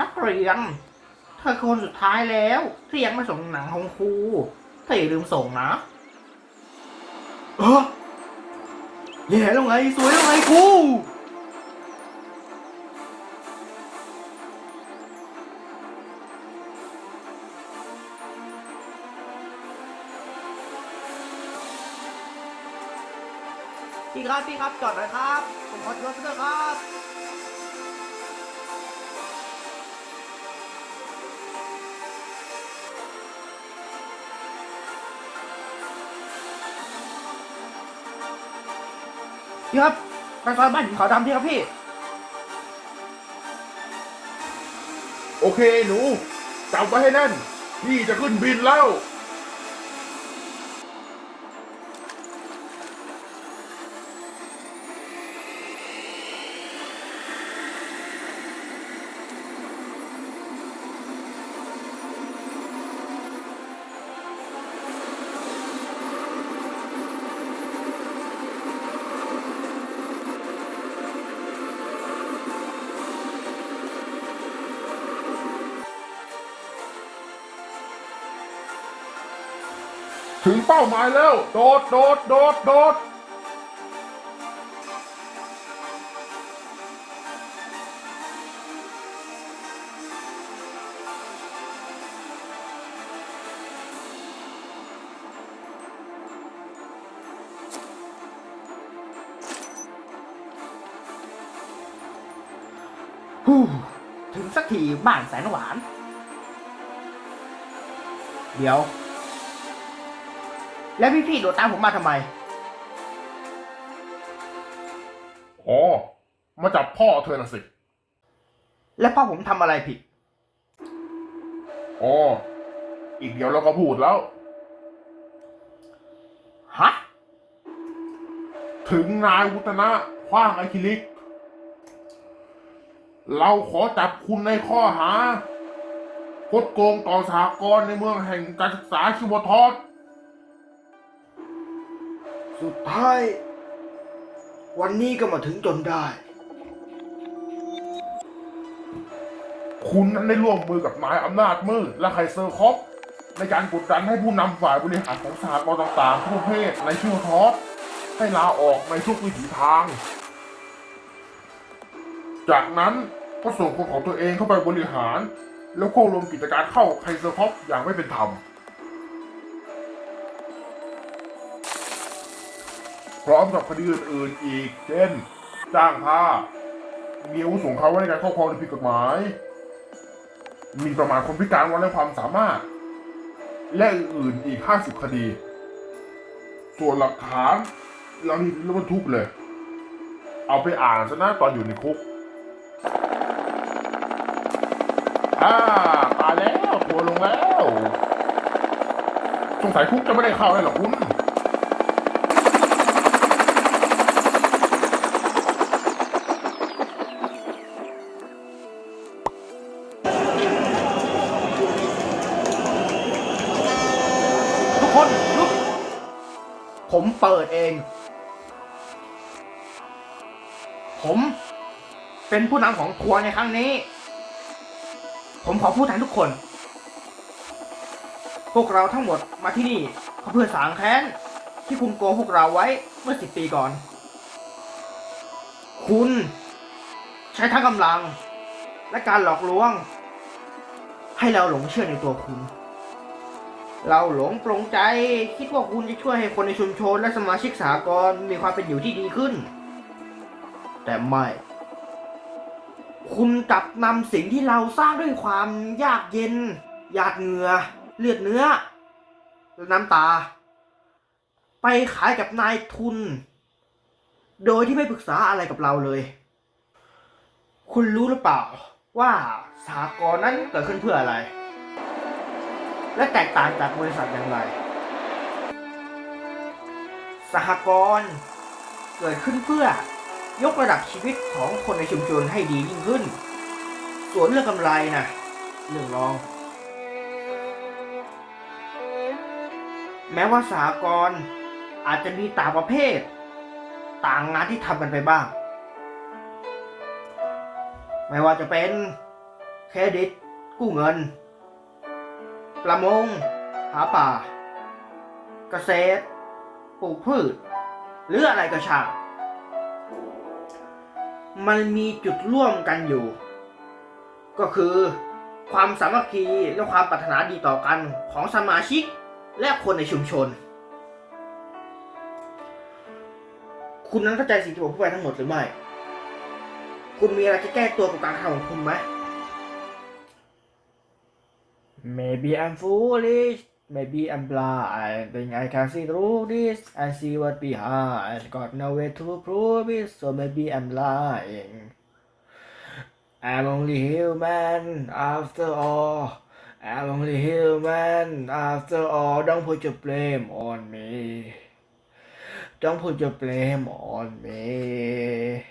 นักเรียนเธอคนสุดท้ายแล้วที่ยังไม่ส่งหนังของครูเธออย่าลืมส่งนะ เออแย่แล้วไง สวยแล้วไงครูพี่ครับพี่ครับจอดหน่อยครับ ผมขอรถด้วยครับ พี่ครับไปซอยบ้านหินขาวดำพี่ครับพี่ โอเคหนูจับไว้ให้แน่นพี่จะขึ้นบินแล้ว ถึงเป้าหมายแล้ว โดด โดด โดด โดด ฮู้ถึงสักทีบ้านแสนหวาน เดี๋ยว แล้วพี่ๆโดดตามผมมาทำไม อ๋อ มาจับพ่อเธอน่ะสิ แล้วพ่อผมทำอะไรผิด อ๋อ อีกเดี๋ยวเราก็พูดแล้ว ฮะ ถึงนายวุฒนะคว้างไอคิลิก เราขอจับคุณในข้อหาคดโกงต่อสหกรณ์ในเมืองแห่งการศึกษาชิวทอด สุดท้าย วันนี้ก็มาถึงจนได้ คุณนั้นได้ร่วมมือกับนายอำนาจมืดและไคเซอร์คอปในการกดดันให้ผู้นำฝ่ายบริหารของสหกรณ์ต่างๆทั่วประเทศในชิวทอให้ลาออกในทุกวิถีทาง จากนั้นก็ส่งคนของตัวเองเข้าไปบริหาร แล้วควบรวมกิจการเข้าไคเซอร์คอปอย่างไม่เป็นธรรม พร้อมกับคดีอื่นๆอีก เช่น จ้างผ้ามีอาวุธสงครามไว้ในการครอบครองโดยผิดกฎหมาย มีประมาทคนพิการวันและความสามารถ และอื่นๆอีก 50 คดี ส่วนหลักฐานเรามีรถบรรทุกเลย เอาไปอ่านซะนะตอนอยู่ในคุกอ่ามาแล้วทัวลงแล้ว สงสัยคุกจะไม่ได้เข้าเลยหรอกคุณ คนลุกผมเปิดเอง ผมเป็นผู้นำของทัวในครั้งนี้ ผมขอพูดแทนทุกคน พวกเราทั้งหมดมาที่นี่เพื่อสางแค้นที่คุณโกงพวกเราไว้เมื่อสิบปีก่อน คุณ ใช้ทั้งกำลัง และการหลอกลวง ให้เราหลงเชื่อในตัวคุณ เราหลงปลงใจ คิดว่าคุณจะช่วยให้คนในชุมชนและสมาชิกสหกรณ์มีความเป็นอยู่ที่ดีขึ้น แต่ไม่ คุณกลับนำสิ่งที่เราสร้างด้วยความยากเย็น หยาดเหงื่อ เลือดเนื้อ และน้ำตา ไปขายกับนายทุน โดยที่ไม่ปรึกษาอะไรกับเราเลย คุณรู้หรือเปล่าว่าสหกรณ์นั้นเกิดขึ้นเพื่ออะไร และแตกต่างจากบริษัทอย่างไร สหกรณ์เกิดขึ้นเพื่อยกระดับชีวิตของคนในชุมชนให้ดียิ่งขึ้น ส่วนเรื่องกำไรนะเรื่องรอง แม้ว่าสหกรณ์อาจจะมีต่างประเภท ต่างงานที่ทำกันไปบ้าง ไม่ว่าจะเป็นเครดิตกู้เงิน ประมง หาป่า เกษตร ปลูกพืช หรืออะไรก็ช่างมันมีจุดร่วมกันอยู่ ก็คือความสามัคคีและความปรารถนาดีต่อกันของสมาชิกและคนในชุมชน คุณนั้นเข้าใจสิ่งที่ผมพูดไปทั้งหมดหรือไม่ คุณมีอะไรจะแก้ตัวกับการทำของคุณไหม Maybe I'm foolish. Maybe I'm blind. I think I can see through this and see what behind. Got no way to prove it so maybe I'm lying. I'm only human after all. I'm only human after all. Don't put your blame on me. Don't put your blame on me